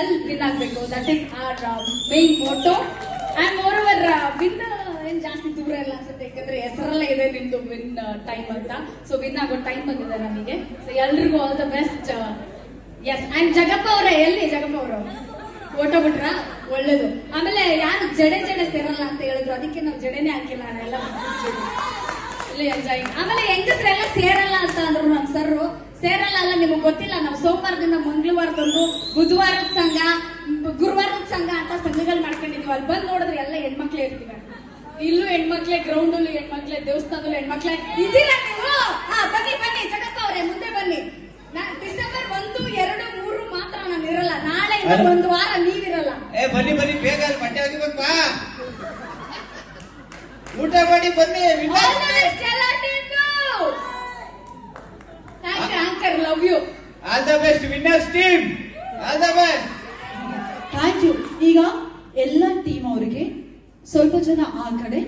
L win ಆಗ್ಬೇಕು that is our main motto and moreover win ಏನ್ ಜಾಸ್ತಿ ದೂರ ಇಲ್ಲ ಅನ್ಸುತ್ತೆ. ಯಾಕಂದ್ರೆ ಹೆಸರಲ್ಲೇ ಇದೆ ನಿಮ್ದು ವಿನ್ ಟೈಮ್ ಅಂತ. ಸೊ ವಿನ್ ಆಗೋ ಟೈಮ್ ಬಂದಿದೆ ನಮಗೆ. ಸೊ ಎಲ್ರಿಗೂ all the best yes and Jagappa ಅವರ, ಎಲ್ಲಿ ಜಗಪ್ಪ ಅವರು? ಓಟೋ ಬಿಟ್ರ? ಒಳ್ಳೇದು. ಆಮೇಲೆ ಯಾರು ಜಡೆ ಜಡೆ ಸೇರಲ್ಲ ಅಂತ ಹೇಳಿದ್ರು. ಅದಕ್ಕೆ ನಾವು ಜಡೆನೆ ಹಾಕಿಲ್ಲ ನಾನೆಲ್ಲ ಎಂಜಾಯ್ ಆಮೇಲೆ ಹೆಂಗಸ್ರೆಲ್ಲ ಸೇರಲ್ಲ ಅಂತ ಅಂದ್ರು ನಮ್ ಸರ್ ಸೇರಲ್ಲ ಅಲ್ಲ, ನಿಮಗೆ ಗೊತ್ತಿಲ್ಲ. ನಾವು ಸೋಮವಾರದಿಂದ ಮಂಗಳವಾರದಂದು ಬುಧವಾರದ ಅಂತ ಮಾಡ್ಕೊಂಡಿದ್ವಿ. ಅಲ್ಲಿ ಬಂದ್ ನೋಡಿದ್ರೆ ಎಲ್ಲ ಹೆಣ್ಮಕ್ಳೇ ಇರ್ತೀವಿ ಇಲ್ಲೂ ಹೆಣ್ಮಕ್ಳೇ ಗ್ರೌಂಡ್ ಅಲ್ಲಿ ಹೆಣ್ಮಕ್ಳೇ ದೇವಸ್ಥಾನದಲ್ಲೂ ಹೆಣ್ಮಕ್ಳೇ. ಇದ್ದೀರಾ ನೀವು? ಹಾ ಬನ್ನಿ ಬನ್ನಿ ಜಗಪ್ಪ ಅವರೇ ಮುಂದೆ ಬನ್ನಿ. ಡಿಸೆಂಬರ್ ಒಂದು ಎರಡು ಮೂರು ಮಾತ್ರ ನಾನು ಇರಲ್ಲ. ನಾಳೆ ಒಂದು ವಾರ ನೀವಿರಲ್ಲ. ಏ ಬನ್ನಿ ಬನ್ನಿ ಬೇಗ ಅಲ್ಲಿ ಬಟ್ಟೆ ಬಾ. ಊಟ ಮಾಡಿ ಬನ್ನಿ winner. Love you. All the best winners team all the best thank you ಈಗ ಎಲ್ಲ ಟೀಮ್ ಅವರಿಗೆ ಸ್ವಲ್ಪ ಜನ ಆ ಕಡೆ